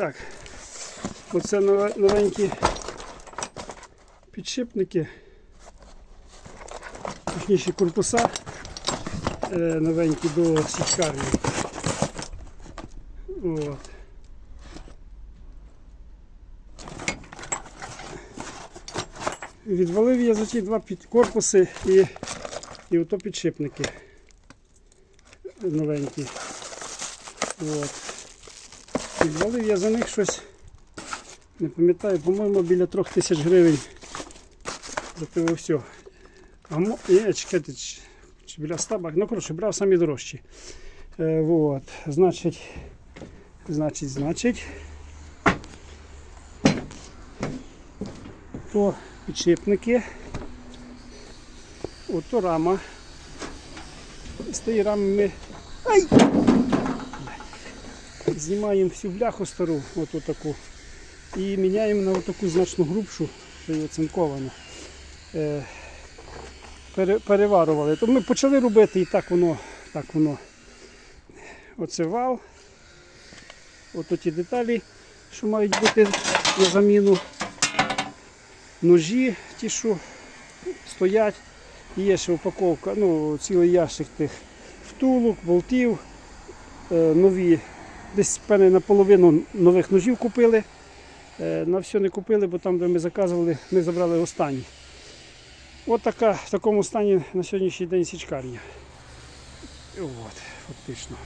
Так, оце новенькі підшипники, точніше корпуса е, новенькі до січкарні. От. Відвалив я за ті два корпуси і, і ото підшипники новенькі. От. Відвалив я за них щось, не пам'ятаю, по-моєму, біля трьох тисяч гривень за все. А мо... Ні, чекайте, чи, біля 100 бак. Ну, коротше, брав самі дорожчі. Е, вот. Значить, значить, значить. То підшипники. Ото рама. З тієї рами ми. Ай! Знімаємо всю бляху стару, оту таку, і міняємо на отаку значно грубшу, що є оцинкована. Е, переварували. То ми почали робити і так воно, так воно. Оце вал. Ото ті деталі, що мають бути на заміну. Ножі, ті, що стоять. Є ще упаковка, ну, цілий ящик тих втулок, болтів, е, нові. Десь певне наполовину нових ножів купили. Е, На все не купили, бо там, де ми заказували, ми забрали останні. От така в такому стані на сьогоднішній день січкарня. От, фактично.